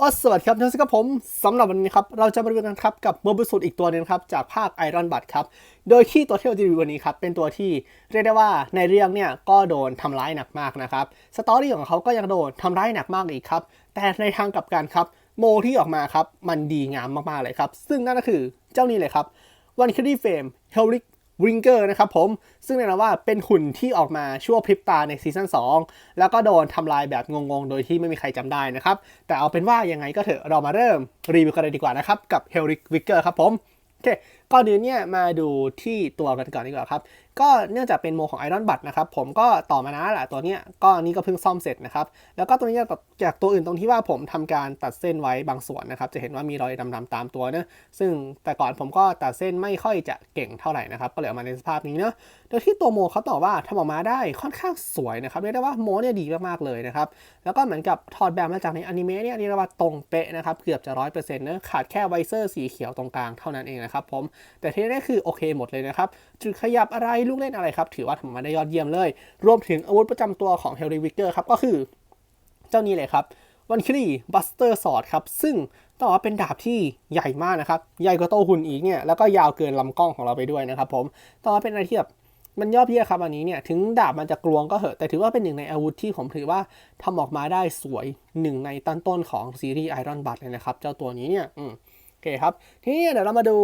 ออสวัสดีครับท่านผู้ชมครับผมสำหรับวันนี้ครับ เราจะมาดูกันครับกับโมบิสุดอีกตัวหนึงครับ จากภาคไอรอนบัตครับ โดยที่ตัวที่เราจะรีวิววันนี้ครับ เป็นตัวที่เรียกได้ว่าในเรื่องเนี่ยก็โดนทำร้ายหนักมากนะครับ สตอรี่ของเขาก็ยังโดนทำร้ายหนักมากอีกครับ แต่ในทางกลับกันครับ โมที่ออกมาครับ มันดีงามมากๆเลยครับ ซึ่งนั่นก็คือเจ้านี้เลยครับวันคิดดี้เฟมเฮลิก วิงเกอร์นะครับผม ซึ่งแน่นอนว่าเป็นหุ่นที่ออกมาชั่วพริบตาในซีซั่น2 แล้วก็โดนทำลายแบบงงๆ โดยที่ไม่มีใครจำได้นะครับ แต่เอาเป็นว่ายังไงก็เถอะเรามาเริ่มรีวิวกันเลยดีกว่านะครับ กับเฮลิกวิงเกอร์ครับผม โอเค ก่อนอื่นเนี่ยมาดูที่ตัวกันก่อนดีกว่าครับ ก็เนื่องจากเป็นโมของไอรอนบัตนะครับ ผมก็ต่อมานานแล้วแหละตัวเนี้ยก็นี่ก็เพิ่งซ่อมเสร็จนะครับ แล้วก็ตัวนี้จากตัวอื่นตรงที่ว่าผมทำการตัดเส้นไว้บางส่วนนะครับ จะเห็นว่ามีรอยดำๆตามตัวเนะซึ่งแต่ก่อนผมก็ตัดเส้นไม่ค่อยจะเก่งเท่าไหร่นะครับ ก็เลยออกมาในสภาพนี้เนาะโดยที่ตัวโมเขาตอบว่าทำออกมาได้ค่อนข้างสวยนะครับเรียกได้ว่าโมเนี่ยดีมากๆเลยนะครับ แล้วก็เหมือนกับถอดแบบมาจากในอนิเมะเนี่ยเรียกว่าตรงเป๊ะนะครับ เกือบจะร้อยเปอร์เซ็นต์นะขาดแค่ไวเซอร์สีเขียวตรงกลางเท่านั้นเองนะครับผมแต่ที่แน่คือโอเคหมดเลยนะครับ จุดขยับอะไรลูกเล่นอะไรครับ ถือว่าทำมาได้ยอดเยี่ยมเลย รวมถึงอาวุธประจำตัวของเฮลริวิกเกอร์ครับ ก็คือเจ้านี้เลยครับวันคิรีบัสเตอร์สอดครับ ซึ่งต้องว่าเป็นดาบที่ใหญ่มากนะครับ ใหญ่กว่าโตวหุ่นอีกเนี่ย แล้วก็ยาวเกินลำกล้องของเราไปด้วยนะครับผมต้องว่าเป็นอะไรที่แบบมันยอดเยี่ยมครับอันนี้เนี่ย ถึงดาบมันจะกลวงก็เหอะ แต่ถือว่าเป็นหนึ่งในอาวุธที่ผมถือว่าทำออกมาได้สวยหนึ่งในต้นต้นของซีรีส์ไอรอนบัตเลยนะครับ เจ้าตัวนี้เนี่ย อืมโอเคครับ ทีนี้เดี๋ยวเรามาดู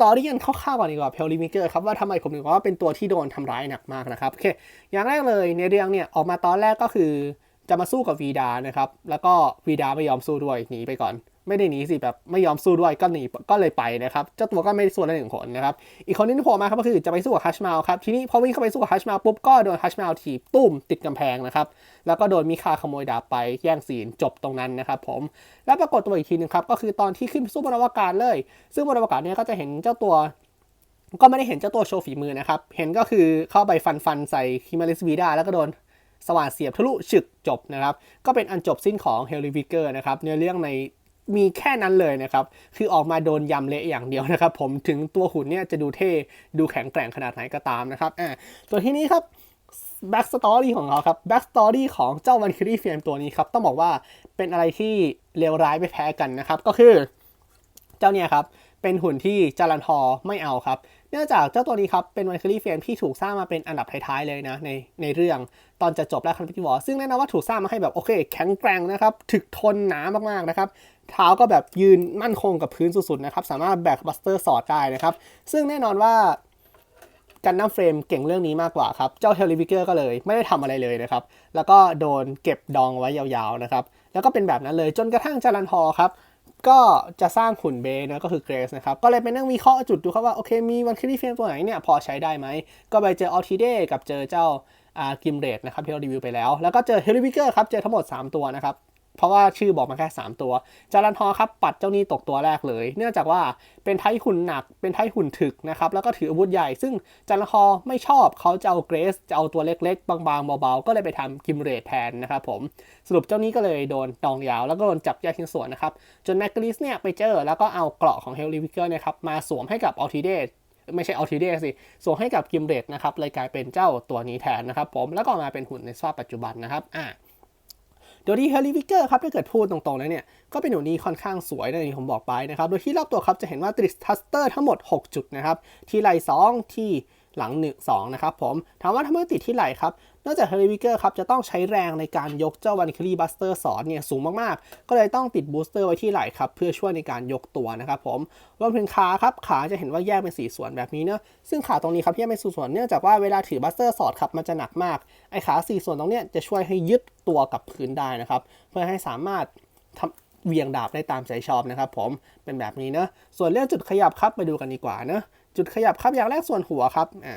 ตอรี่กันคร่าวๆก่อนดีกว่าเพลลิมิเกอร์ครับว่าทำไมผมถึงว่าเป็นตัวที่โดนทำร้ายหนักมากนะครับโอเคอย่างแรกเลยในเรื่องเนี่ยออกมาตอนแรกก็คือจะมาสู้กับวีดานะครับแล้วก็วีดาไม่ยอมสู้ด้วยหนีไปก่อน ไม่ได้หนีสิแบบไม่ยอมสู้ด้วยก็หนีก็เลยไปนะครับเจ้าตัวก็ไม่ได้สู้ได้หนึ่งคนนะครับอีกคนนึงที่โผล่มาครับก็คือจะไปสู้กับฮัชมาลครับทีนี้พอวิ่งเข้าไปสู้กับฮัชมาลปุ๊บก็โดนฮัชมาลถีบตุ้มติดกำแพงนะครับแล้วก็โดนมิคาขโมยดาบไปแย่งซีนจบตรงนั้นนะครับผมแล้วปรากฏตัวอีกทีหนึงครับก็คือตอนที่ขึ้นไปสู้บนอวกาศเลย ซึ่งบนอวกาศเนี่ยก็จะเห็นเจ้าตัวก็ไม่ได้เห็นเจ้าตัวโชว์ฝีมือนะครับ เห็นก็คือเข้าไปฟันฟันใส่คิมาริสวีดาแล้วก็โดนสว่านเสียบทะลุฉึกจบนะครับ ก็เป็นอันจบสิ้นของเฮลิวิเกอร์นะครับเนื้อเรื่องใน มีแค่นั้นเลยนะครับ คือออกมาโดนยำเละอย่างเดียวนะครับ ผมถึงตัวหุ่นเนี่ยจะดูเท่ ดูแข็งแกร่งขนาดไหนก็ตามนะครับอ่าตัวที่นี้ครับแบ็กสตอรี่ของเขาครับแบ็กสตอรี่ของเจ้าวันคิรีเฟมตัวนี้ครับ ต้องบอกว่าเป็นอะไรที่เลวร้ายไม่แพ้กันนะครับ ก็คือ เจ้าเนี่ยครับ เป็นหุ่นที่จารันทอไม่เอาครับ เนื่องจากเจ้าตัวนี้ครับ เป็นวันคลีเฟนที่ถูกสร้างมาเป็นอันดับท้ายๆเลยนะ ในในเรื่องตอนจะจบแล้วคันพิวอซึ่งแน่นอนว่าถูกสร้างมาให้แบบโอเค แข็งแกร่งนะครับ ถึกทนหนามากๆนะครับ เท้าก็แบบยืนมั่นคงกับพื้นสุดๆนะครับ สามารถแบกบัสเตอร์สอดได้นะครับ ซึ่งแน่นอนว่ากันน้ำเฟรมเก่งเรื่องนี้มากกว่าครับ เจ้าเทลิวิเกอร์ก็เลยไม่ได้ทำอะไรเลยนะครับ แล้วก็โดนเก็บดองไว้ยาวๆนะครับ แล้วก็เป็นแบบนั้นเลยจนกระทั่งจารันทอครับ ก็จะสร้างหุ่นเบย์นะก็คือเกรซนะครับ ก็เลยไปนั่งวิเคราะห์จุดดูครับว่า โอเคมีวันคิรีเฟรมตัวไหนเนี่ยพอใช้ได้ไหม ก็ไปเจอออทิเดกับเจอเจ้าอากิมเรดนะครับที่เรารีวิวไปแล้ว แล้วก็เจอเฮลิวิเกอร์ครับ เจอทั้งหมด 3 ตัวนะครับ เพราะว่าชื่อบอกมาแค่ 3 ตัว จารันทอครับปัดเจ้านี้ตกตัวแรกเลย เนื่องจากว่าเป็นไทหุ่นหนัก เป็นไทหุ่นถึกนะครับ แล้วก็ถืออาวุธใหญ่ ซึ่งจารันทอไม่ชอบเขาจะเอาเกรซจะเอาตัวเล็กๆ บางๆเบาๆ ก็เลยไปทำกิมเรดแทนนะครับผม สรุปเจ้านี้ก็เลยโดนดองยาว แล้วก็โดนจับแยกชิ้นส่วนนะครับ จนแมกกลิสเนี่ยไปเจอแล้วก็เอาเกราะของเฮลลิวิเกอร์นะครับมาสวมให้กับอัลทิเดไม่ใช่อัลทิเดสิสวมให้กับกิมเรดนะครับเลยกลายเป็นเจ้าตัวนี้แทนนะครับผมแล้วก็มาเป็นหุ่นในสภาพปัจจุบันนะครับอ่า โดยที่เฮลิวิกเกอร์ครับถ้าเกิดพูดตรงๆแล้วเนี่ย ก็เป็นหนูนี้ค่อนข้างสวยในที่ผมบอกไปนะครับ โดยที่รอบตัวครับจะเห็นว่าติสทัสเตอร์ทั้งหมด 6 จุดนะครับ ที่ไหล่2ที่ หลัง1 2นะครับผมถามว่าทำไมติดที่ไหล่ครับนอกจากเฮลิวิเกอร์ครับจะต้องใช้แรงในการยกเจ้าวันคิรีบัสเตอร์สอนเนี่ยสูงมากๆ ก็เลยต้องติดบูสเตอร์ไว้ที่ไหล่ครับเพื่อช่วยในการยกตัวนะครับผมรวมถึงขาครับขาจะเห็นว่าแยกเป็นสี่ส่วนแบบนี้เนอะซึ่งขาตรงนี้ครับแยกเป็นสี่ส่วนเนื่องจากว่าเวลาถือบัสเตอร์สอดครับมันจะหนักมากไอ้ขาสี่ส่วนตรงเนี้ยจะช่วยให้ยึดตัวกับพื้นได้นะครับเพื่อให้สามารถทำเวียงดาบได้ตามใจชอบนะครับผมเป็นแบบนี้เนอะส่วนเรื่องจุดขยับครับไปดูกันดีกว่าเนอะ จุดขยับครับอย่างแรกส่วนหัวครับอ่า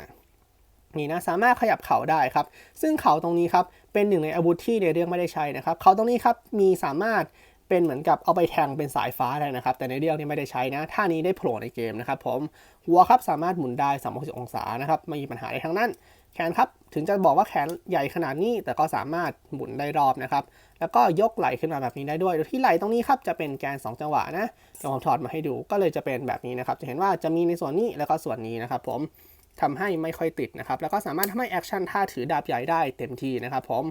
นี่นะสามารถขยับเข่าได้ครับ ซึ่งเข่าตรงนี้ครับเป็นหนึ่งในอาวุธที่ในเรื่องไม่ได้ใช้นะครับ เข่าตรงนี้ครับมีสามารถเป็นเหมือนกับเอาไปแทงเป็นสายฟ้าได้นะครับ แต่ในเรื่องนี้ไม่ได้ใช้นะท่านี้ได้โผล่ในเกมนะครับผมหัวครับสามารถหมุนได้360องศานะครับไม่มีปัญหาใดทั้งนั้น แขนครับถึงจะบอกว่าแขนใหญ่ขนาดนี้แต่ก็สามารถหมุนได้รอบนะครับ แล้วก็ยกไหล่ขึ้นมาแบบนี้ได้ด้วย โดยที่ไหล่ตรงนี้ครับจะเป็นแกน 2 จังหวะนะเดี๋ยวผมถอดมาให้ดู ก็เลยจะเป็นแบบนี้นะครับ จะเห็นว่าจะมีในส่วนนี้แล้วก็ส่วนนี้นะครับ ผมทำให้ไม่ค่อยติดนะครับ แล้วก็สามารถทำให้แอคชั่นท่าถือดาบใหญ่ได้เต็มที่นะครับผม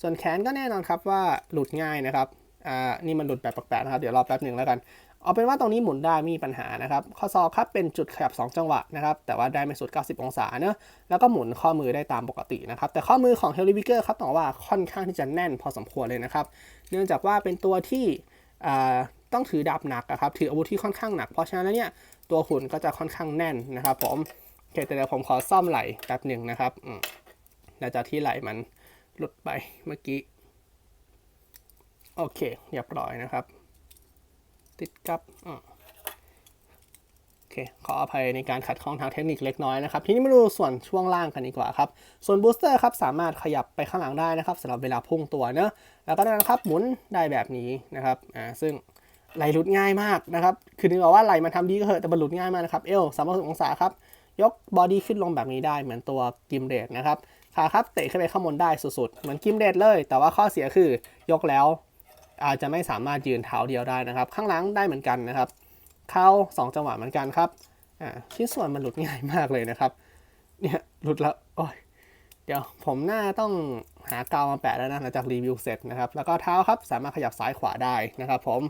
ส่วนแขนก็แน่นอนครับว่าหลุดง่ายนะครับ อ่า นี่มันหลุดแบบแปลกๆนะครับ เดี๋ยวรอแป๊บหนึ่งแล้วกัน เอาเป็นว่าตรงนี้หมุนได้ไม่มีปัญหานะครับ ข้อศอกครับเป็นจุดขยับ 2 จังหวะนะครับ แต่ว่าได้ไม่สุด 90 องศาเนอะแล้วก็หมุนข้อมือได้ตามปกตินะครับ แต่ข้อมือของเฮลิวิเกอร์ครับต้องบว่าค่อนข้างที่จะแน่นพอสมควรเลยนะครับ เนื่องจากว่าเป็นตัวที่ต้องถือดาบหนักครับ ถืออาวุธที่ค่อนข้างหนัก เพราะฉะนั้นเนี่ยตัวหุ่นก็จะค่อนข้างแน่นนะครับ ผมโอเคแต่เดี๋ยวผมขอซ่อมไหล่แป๊บหนึ่งนะครับหลังจากที่ไหล่มันหลุดไปเมื่อกี้ โอเคเรียบร้อยนะครับ ติดกับอ่าโอเค ขออภัยในการขัดข้องทางเทคนิคเล็กน้อยนะครับ ทีนี้มาดูส่วนช่วงล่างกันดีกว่าครับ ส่วนบูสเตอร์ครับสามารถขยับไปข้างหลังได้นะครับสำหรับเวลาพุ่งตัวเนอะแล้วก็นั่นนะครับหมุนได้แบบนี้นะครับอ่าซึ่งไหลหลุดง่ายมากนะครับ คือนึกออกว่าไหลมันทำดีก็เหอะแต่มันหลุดง่ายมากนะครับ เอวสามร้อยองศาครับ ยกบอดี้ขึ้นลงแบบนี้ได้เหมือนตัวกิมเดดนะครับ ขาครับเตะขึ้นไปข้างบนได้สุดๆ เหมือนกิมเดดเลย แต่ว่าข้อเสียคือยกแล้ว อาจจะไม่สามารถยืนเท้าเดียวได้นะครับ ข้างหลังได้เหมือนกันนะครับ เข้า 2 จังหวะเหมือนกันครับอ่าชิ้นส่วนมันหลุดง่ายมากเลยนะครับ เนี่ยหลุดแล้วโอ้ยเดี๋ยวผมหน้าต้องหากาวมาแปะแล้วนะหลังจากรีวิวเสร็จนะครับ แล้วก็เท้าครับสามารถขยับซ้ายขวาได้นะครับ ผม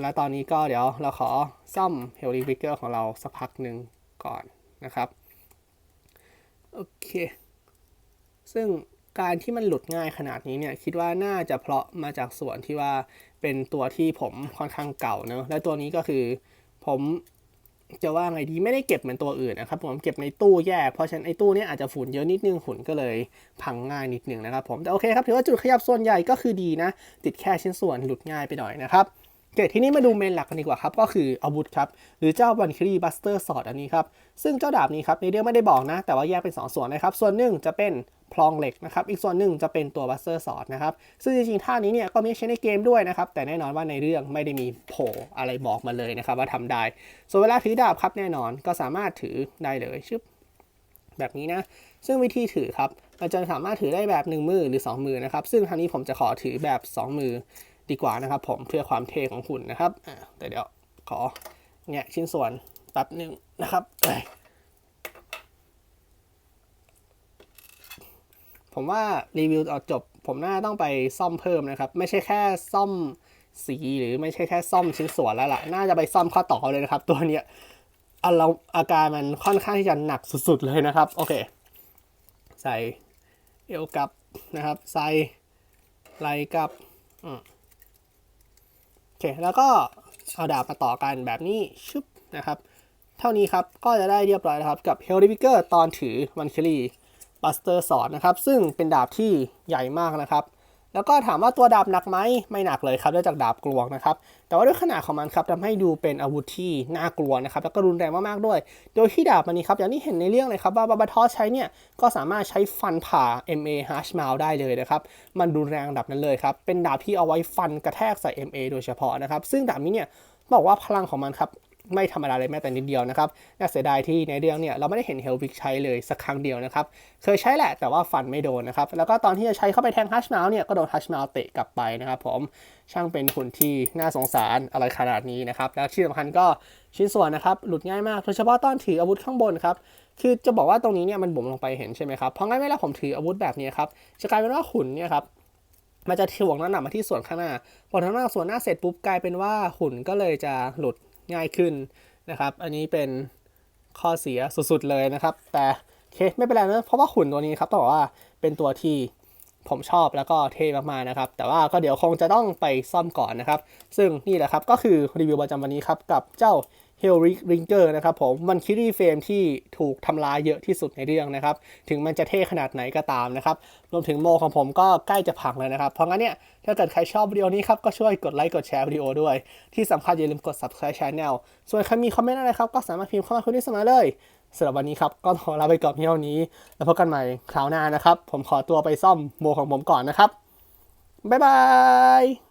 แล้วตอนนี้ก็เดี๋ยวเราขอซ่อมเฮล i วิกเกอร์ของเราสักพักหนึ่งก่อนนะครับ โอเค ซึ่ง การที่มันหลุดง่ายขนาดนี้เนี่ยคิดว่าน่าจะเพราะมาจากส่วนที่ว่าเป็นตัวที่ผมค่อนข้างเก่าเนอะและตัวนี้ก็คือ ผมจะว่าไงดีไม่ได้เก็บเหมือนตัวอื่นนะครับผมเก็บในตู้แยกเพราะฉะนั้นไอ้ตู้นี้อาจจะฝุ่นเยอะนิดนึงฝุ่นก็เลยพังง่ายนิดนึงนะครับผมแต่โอเคครับถือว่าจุดขยับส่วนใหญ่ก็คือดีนะ ติดแค่ชิ้นส่วนหลุดง่ายไปหน่อยนะครับ โอเคทีนี้มาดูเมนหลักกันดีกว่าครับ ก็คืออาวุธครับ หรือเจ้าบันครีบัสเตอร์สอดอันนี้ครับ ซึ่งเจ้าดาบนี้ครับในเรื่องไม่ได้บอกนะ แต่ว่าแยกเป็น 2 ส่วนนะครับ ส่วนหนึ่งจะเป็นพลองเหล็กนะครับ อีกส่วนหนึ่งจะเป็นตัวบัสเตอร์สอดนะครับ ซึ่งจริงๆท่านี้เนี่ยก็ม่ใช่ในเกมด้วยนะครับ แต่แน่นอนว่าในเรื่องไม่ได้มีโผล่อะไรบอกมาเลยนะครับว่าทำได้ ส่วนเวลาถือดาบครับแน่นอนก็สามารถถือได้เลยชึบแบบนี้นะ ซึ่งวิธีถือครับมันจะสามารถถือได้แบบ 1 มือหรือ 2 มือนะครับ ซึ่งทางนี้ผมจะขอถือแบบ 2 มือ ดีกว่านะครับผมเพื่อความเท่ของหุ่นนะครับอ่าแต่เดี๋ยวขอเนี่ยชิ้นส่วนแป๊บหนึ่งนะครับ ผมว่ารีวิวเอาจบ ผมน่าต้องไปซ่อมเพิ่มนะครับ ไม่ใช่แค่ซ่อมสีหรือไม่ใช่แค่ซ่อมชิ้นส่วนแล้วล่ะ น่าจะไปซ่อมข้อต่อเลยนะครับ ตัวเนี้ยอาเราอาการมันค่อนข้างที่จะหนักสุดๆเลยนะครับ โอเค ใส่เอวกับนะครับ ใส่ไหลกับอืม อเคแล้วก็เอาดาบมาต่อกันแบบนี้ชึบนะครับ เท่านี้ครับก็จะได้เรียบร้อยนะครับกับเฮลลิวิเกอร์ตอนถือวันคิรีบัสเตอร์สอดนะครับ ซึ่งเป็นดาบที่ใหญ่มากนะครับ แล้วก็ถามว่าตัวดาบหนักไหมไม่หนักเลยครับเนื่องจากดาบกลวงนะครับ แต่ว่าด้วยขนาดของมันครับทำให้ดูเป็นอาวุธที่น่ากลัวนะครับ แล้วก็รุนแรงมากๆด้วย โดยที่ดาบมันนี้ครับอย่างที่เห็นในเรื่องเลยครับว่าบาบาทอสใช้เนี่ยก็สามารถใช้ฟันผ่า MA h a s h m o u ได้เลยนะครับ มันรุนแรงดับนั้นเลยครับ เป็นดาบที่เอาไว้ฟันกระแทกใส่ MA โดยเฉพาะนะครับ ซึ่งดาบนี้เนี่ยบอกว่าพลังของมันครับ ไม่ธรรมดาเลยแม้แต่นิดเดียวนะครับ น่าเสียดายที่ในเรื่องเนี่ยเราไม่ได้เห็นเฮลวิกใช้เลยสักครั้งเดียวนะครับ เคยใช้แหละแต่ว่าฟันไม่โดนนะครับ แล้วก็ตอนที่จะใช้เข้าไปแทงฮัชมาเนี่ยก็โดนฮัชมาเตะกลับไปนะครับผมช่างเป็นหุ่นที่น่าสงสารอะไรขนาดนี้นะครับ แล้วที่สำคัญก็ชิ้นส่วนนะครับหลุดง่ายมากโดยเฉพาะตอนถืออาวุธข้างบนครับคือจะบอกว่าตรงนี้เนี่ยมันบุ๋มลงไปเห็นใช่ไหมครับเพราะงั้นเวลาผมถืออาวุธแบบนี้ครับจะกลายเป็นว่าหุ่นเนี่ยครับมันจะถ่วงน้ำหนักมาที่ส่วนข้างหน้าพอน้ำหนักส่วนหน้าเสร็จปุ๊บกลายเป็นว่าหุ่นก็เลยจะหลุด ง่ายขึ้นนะครับ อันนี้เป็นข้อเสียสุดๆเลยนะครับ แต่โอเคไม่เป็นไรนะเพราะว่าหุ่นตัวนี้ครับต้องบอกว่าเป็นตัวที่ผมชอบแล้วก็เท่มากๆนะครับ แต่ว่าก็เดี๋ยวคงจะต้องไปซ่อมก่อนนะครับ ซึ่งนี่แหละครับก็คือรีวิวประจำวันนี้ครับกับเจ้า h e l r i n g e r นะครับผมมันคิรีเฟรมที่ถูกทำลายเยอะที่สุดในเรื่องนะครับ ถึงมันจะเท่ขนาดไหนก็ตามนะครับ รวมถึงโมของผมก็ใกล้จะพังแล้วนะครับ เพราะงั้นเนี่ย ถ้าเกิดใครชอบวิดีโอนี้ครับ ก็ช่วยกดไลค์กดแชร์วิดีโอด้วย ที่สำคัญอย่าลืมกด subscribe channel ส่วนใครมีคอมเมนต์อะไรครับ ก็สามารถพิมพ์เข้ามาคุยได้เสมอเลยสำหรับวันนี้ครับ ก็ขอลาไปก่อนเพียงเท่านี้ แล้วพบกันใหม่คราวหน้านะครับ ผมขอตัวไปซ่อมโมของผมก่อนนะครับบ๊ายบาย